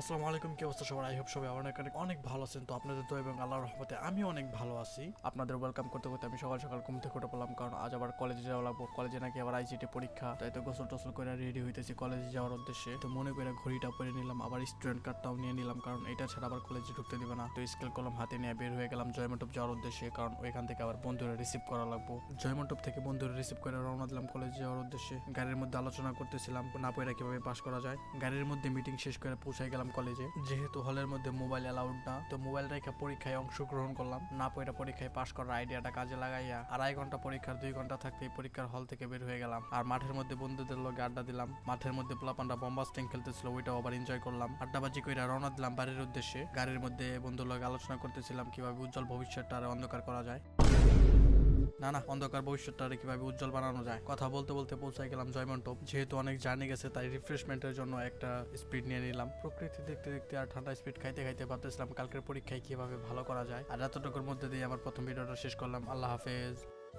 আসসালামু আলাইকুম, কি অবস্থা সবার? আই হোপ সবাই অনেক অনেক অনেক ভালো আছেন। তো আপনাদের তো এবং আল্লাহর রহমতে আমি অনেক ভালো আছি। আপনাদের ওয়েলকাম করতে করতে আমি সকাল সকাল ঘুম থেকে উঠে পড়লাম, কারণ আজ আবার কলেজে যাওয়া লাগবো। কলেজে নাকি আবার আইসিটি পরীক্ষা, তাই তো গোসল টোসল করে রেডি হইতেছি কলেজে যাওয়ার উদ্দেশ্যে। তো মনে করে ঘড়িটা পরে নিলাম, আবার স্টুডেন্ট কার্ডটাও নিয়ে নিলাম, কারণ এটা ছাড়া আবার কলেজে ঢুকতে দিবে না। তো স্কেল কলম হাতে নিয়ে বের হয়ে গেলাম জয়মন্টপ যাওয়ার উদ্দেশ্যে, কারণ ওইখান থেকে আবার বন্ধুরা রিসিভ করা লাগবো। জয়মন্টপ থেকে বন্ধুরা রিসিভ করে রওনা দিলাম কলেজে যাওয়ার উদ্দেশ্যে। গাড়ির মধ্যে আলোচনা করতেছিলাম, না পয়রা কীভাবে পাস করা যায়। গাড়ির মধ্যে মিটিং শেষ করে পৌঁছাই গেলাম কলেজে যেহেতু হলের মধ্যে মোবাইল অ্যালাউড না, তো মোবাইল রেখে পরীক্ষায় অংশগ্রহণ করলাম। না পয়রা পরীক্ষায় পাস করার আইডিয়াটা কাজে লাগাইয়া আড়াই ঘণ্টা পরীক্ষার, দুই ঘণ্টা থাকতে পরীক্ষার হল থেকে বের হয়ে গেলাম। আর মাঠের মধ্যে বন্ধুদের লগে আড্ডা দিলাম। মাঠের মধ্যে পোলাপান্ডা বম্বাস্টিং খেলতেছিল, ওইটাও আবার এনজয় করলাম। আড্ডাবাজি কইরা রওনা দিলাম বাড়ির উদ্দেশ্যে। গাড়ির মধ্যে বন্ধুর লগে আলোচনা করতেছিলাম কীভাবে উজ্জ্বল ভবিষ্যৎটা আরও অন্ধকার করা যায়। না না, অন্ধকার ভবিষ্যৎটারে কীভাবে উজ্জ্বল বানানো যায়? কথা বলতে বলতে পৌঁছায় গেলাম জয়মন্টপ যেহেতু অনেক জার্নি গেছে, তাই রিফ্রেশমেন্টের জন্য একটা স্পিড নিয়ে নিলাম। প্রকৃতি দেখতে দেখতে আর ঠান্ডা স্পিড খাইতে খাইতে ভাবতেছিলাম, কালকের পরীক্ষায় কীভাবে ভালো করা যায়? আর এতটুকুর মধ্যে দিয়ে আমার প্রথম ভিডিওটা শেষ করলাম। আল্লাহ হাফেজ।